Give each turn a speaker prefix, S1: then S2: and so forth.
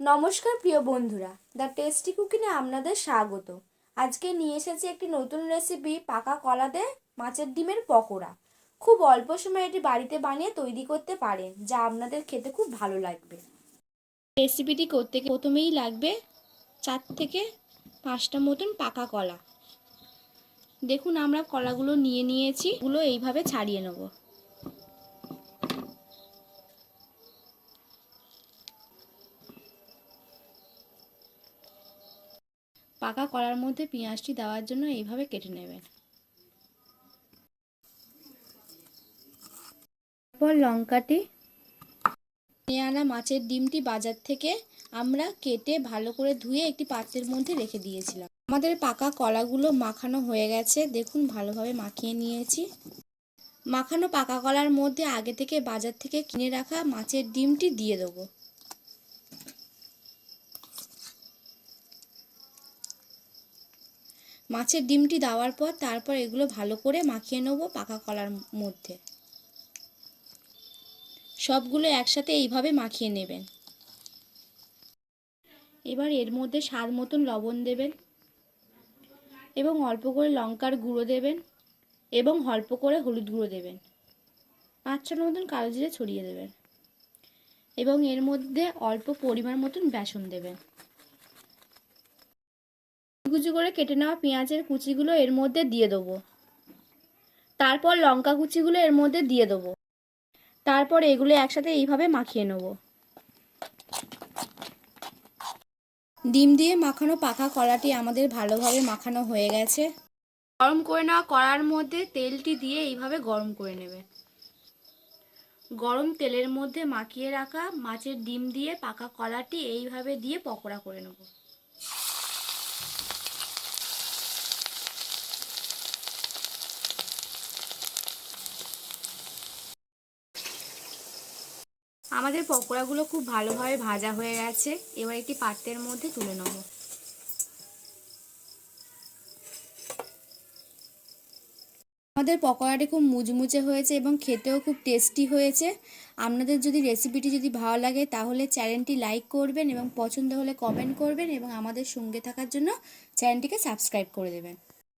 S1: নমস্কার, প্রিয় বন্ধুরা। দ্য টেস্টি কুকিনে আপনাদের স্বাগত। আজকে নিয়ে এসেছি একটি নতুন রেসিপি পাকা কলা দিয়ে মাছের ডিমের পকোড়া। খুব অল্প সময়ে এটি বাড়িতে বানিয়ে তৈরি করতে পারেন, যা আপনাদের খেতে খুব ভালো লাগবে। রেসিপিটি করতে প্রথমেই লাগবে চার থেকে পাঁচটা মতন পাকা কলা। দেখুন, আমরা কলাগুলো নিয়ে নিয়েছি। এগুলো এইভাবে ছাড়িয়ে নেব। পাকা কলার মধ্যে পেঁয়াজটি দেওয়ার জন্য এইভাবে কেটে নেবেন। তারপর লঙ্কাটি। নিয়ে মাছের ডিমটি বাজার থেকে আমরা কেটে ভালো করে ধুয়ে একটি পাত্রের মধ্যে রেখে দিয়েছিলাম। আমাদের পাকা কলাগুলো মাখানো হয়ে গেছে। দেখুন, ভালোভাবে মাখিয়ে নিয়েছি। মাখানো পাকা কলার মধ্যে আগে থেকে বাজার থেকে কিনে রাখা মাছের ডিমটি দিয়ে দেবো। মাছের ডিমটি দেওয়ার পর তারপর এগুলো ভালো করে মাখিয়ে নেব পাকা কলার মধ্যে। সবগুলো একসাথে এইভাবে মাখিয়ে নেবেন। এবার এর মধ্যে স্বাদ মতন লবণ দেবেন এবং অল্প করে লঙ্কার গুঁড়ো দেবেন এবং অল্প করে হলুদ গুঁড়ো দেবেন। পাঁচ ছটা মতন কালো জিরে ছড়িয়ে দেবেন এবং এর মধ্যে অল্প পরিমাণ মতন বেসন দেবেন। কুচি করে কেটে নেওয়া পেঁয়াজের কুচিগুলো এর মধ্যে দিয়ে দেবো। তারপর লঙ্কা কুচিগুলো এর মধ্যে দিয়ে দেবো। তারপর এগুলো একসাথে এইভাবে মাখিয়ে নেব। ডিম দিয়ে মাখানো পাকা কলাটি আমাদের ভালোভাবে মাখানো হয়ে গেছে। গরম করে নেওয়া কড়ার মধ্যে তেলটি দিয়ে এইভাবে গরম করে নেবে। গরম তেলের মধ্যে মাখিয়ে রাখা মাছের ডিম দিয়ে পাকা কলাটি এইভাবে দিয়ে পকোড়া করে নেব। আমাদের পকোড়াগুলো খুব ভালোভাবে ভাজা হয়ে গেছে। এবার একটি পাত্রের মধ্যে তুলে নেব। আমাদের পকোড়াটি খুব মুচমুচে হয়েছে এবং খেতেও খুব টেস্টি হয়েছে। আপনাদের যদি রেসিপিটি যদি ভালো লাগে, তাহলে চ্যানেলটি লাইক করবেন এবং পছন্দ হলে কমেন্ট করবেন এবং আমাদের সঙ্গে থাকার জন্য চ্যানেলটিকে সাবস্ক্রাইব করে দেবেন।